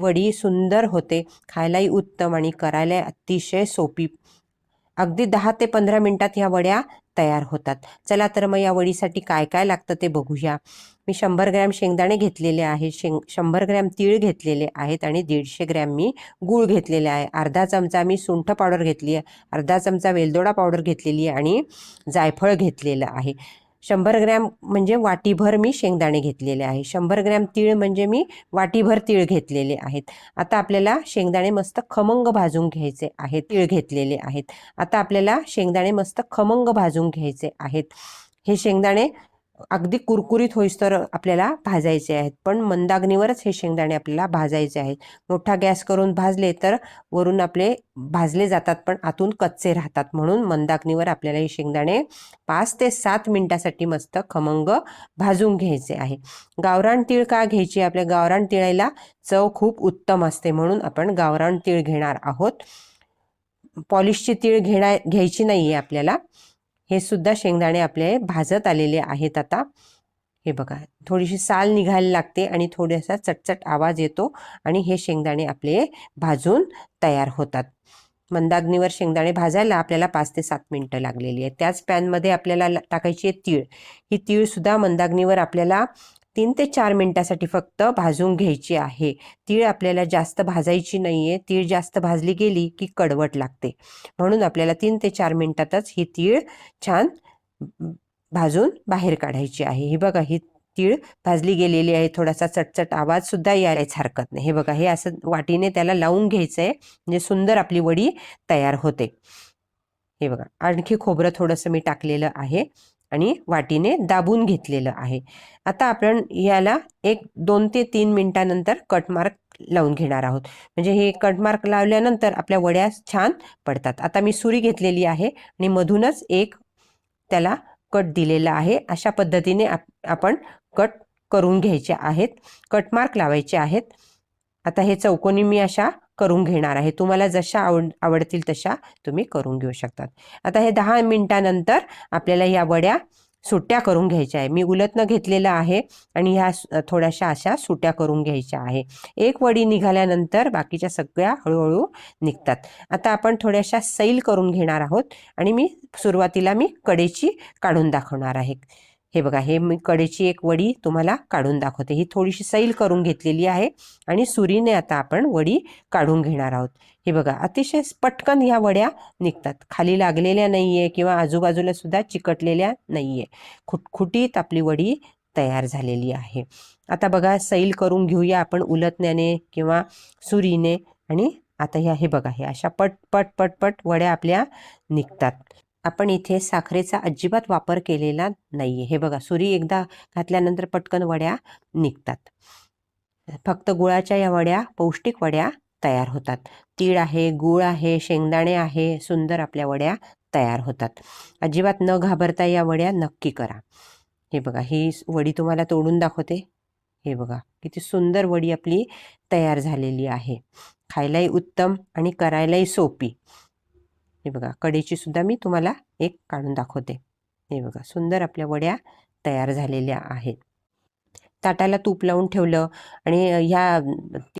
वडी सुंदर होते. खायलाही उत्तम आणि करायला अतिशय सोपी. अगदी दहा ते पंधरा मिनटात ह्या वड्या तयार होतात. चला तर मग या वडीसाठी काय काय लागतं ते बघूया. मी शंभर ग्रॅम शेंगदाणे घेतलेले आहे शेंग शंभर ग्रॅम तीळ घेतलेले आहेत आणि दीडशे ग्रॅम मी गूळ घेतलेले आहे. अर्धा चमचा मी सुंठ पावडर घेतली आहे. अर्धा चमचा वेलदोडा पावडर घेतलेली आहे आणि जायफळ घेतलेलं आहे. शंभर ग्रॅम म्हणजे वाटीभर मी शेंगदाणे घेतलेले आहे शंभर ग्रॅम तीळ म्हणजे मी वाटीभर तीळ घेतलेले आहेत. आता आपल्याला शेंगदाणे मस्त खमंग भाजून घ्यायचे आहेत. तीळ घेतलेले आहेत. आता आपल्याला शेंगदाणे मस्त खमंग भाजून घ्यायचे आहेत. हे शेंगदाणे अगदी कुरकुरीत होईस्तर आपल्याला भाजायचे आहेत. पण मंदाग्नीवरच हे शेंगदाणे आपल्याला भाजायचे आहेत. मोठा गॅस करून भाजले तर वरून आपले भाजले जातात पण आतून कच्चे राहतात. म्हणून मंदाग्नीवर आपल्याला हे शेंगदाणे पाच ते सात मिनिटासाठी मस्त खमंग भाजून घ्यायचे आहे. गावरान तीळ का घ्यायची? आपल्या गावरान तिळायला चव खूप उत्तम असते म्हणून आपण गावरान तीळ घेणार आहोत. पॉलिशची तीळ घेणार घ्यायची नाही आहे आपल्याला. हे सुद्धा शेंगदाणे आपले भाजत आलेले आहेत आता. हे बघा थोडीशी साल निघायला लागते आणि थोडासा चटचट आवाज येतो आणि हे शेंगदाणे आपले भाजून तयार होतात. मंदाग्नीवर शेंगदाणे भाजायला आपल्याला पाच ते सात मिनटं लागलेली आहे त्याच पॅनमध्ये आपल्याला टाकायची आहे तीळ. ही तीळसुद्धा मंदाग्नीवर आपल्याला तीन ते चार मिनटासाठी फक्त भाजून घ्यायची आहे. तीळ आपल्याला जास्त भाजायची नाही आहे तीळ जास्त भाजली गेली की कडवट लागते. म्हणून आपल्याला तीन ते चार मिनटातच ही तीळ छान भाजून बाहेर काढायची आहे. ही बघा ही तीळ भाजली गेलेली आहे. थोडासा चटचट आवाज सुद्धा यायलाच हरकत नाही. हे बघा हे असं वाटीने त्याला लावून घ्यायचं आहे म्हणजे सुंदर आपली वडी तयार होते. हे बघा आणखी खोबरं थोडंसं मी टाकलेलं आहे. आणि वाटीने दाबून घेतलेलं आहे. आता आपण याला एक दोन ते तीन मिनटानंतर कटमार्क लावून घेणार आहोत. म्हणजे हे कटमार्क लावल्यानंतर आपल्या वड्या छान पडतात. आता मी सुरी घेतलेली आहे आणि मधूनच एक त्याला कट दिलेला आहे. अशा पद्धतीने आप आपण कट करून घ्यायचे आहेत. कटमार्क लावायचे आहेत. आता हे चौकोनी मी अशा करून घेणार आहे. तुम्हाला जशा आवड आवडतील तशा तुम्ही करून घेऊ शकतात. आता हे दहा मिनटानंतर आपल्याला या वड्या सुट्ट्या करून घ्यायच्या आहे. मी उलटनं घेतलेलं आहे आणि ह्या थोड्याशा अशा सुट्या करून घ्यायच्या आहे. एक वडी निघाल्यानंतर बाकीच्या सगळ्या हळूहळू निघतात. आता आपण थोड्याशा सैल करून घेणार आहोत आणि मी सुरुवातीला मी कडेची काढून दाखवणार आहे. हे बघा हे मी कडेची एक वडी तुम्हाला काढून दाखवते. ही थोडीशी सैल करून घेतलेली आहे आणि सुरीने आता आपण वडी काढून घेणार आहोत. हे बघा अतिशय पटकन ह्या वड्या निघतात. खाली लागलेल्या नाही आहे किंवा आजूबाजूला सुद्धा चिकटलेल्या नाही आहे खुटखुटीत आपली वडी तयार झालेली आहे. आता बघा सैल करून घेऊया आपण उलटण्याने किंवा सुरीने आणि आता ह्या हे बघा हे अशा पट पट पट पट वड्या आपल्या निघतात. आपण इथे साखरेचा अजिबात वापर केलेला नाहीये. हे बघा सुरी एकदा घातल्यानंतर पटकन वड्या निघतात. फक्त गुळाच्या या वड्या पौष्टिक वड्या तयार होतात. तीळ आहे गूळ आहे शेंगदाणे आहे सुंदर आपल्या वड्या तयार होतात. अजिबात न घाबरता या वड्या नक्की करा. हे बघा ही वडी तुम्हाला तोडून दाखवते. हे बघा किती सुंदर वडी आपली तयार झालेली आहे. खायलाही उत्तम आणि करायलाही सोपी. हे बघा कडेची सुद्धा मी तुम्हाला एक काढून दाखवते. हे बघा सुंदर आपल्या वड्या तयार झालेल्या आहेत. ताटाला तूप लावून ठेवलं आणि ह्या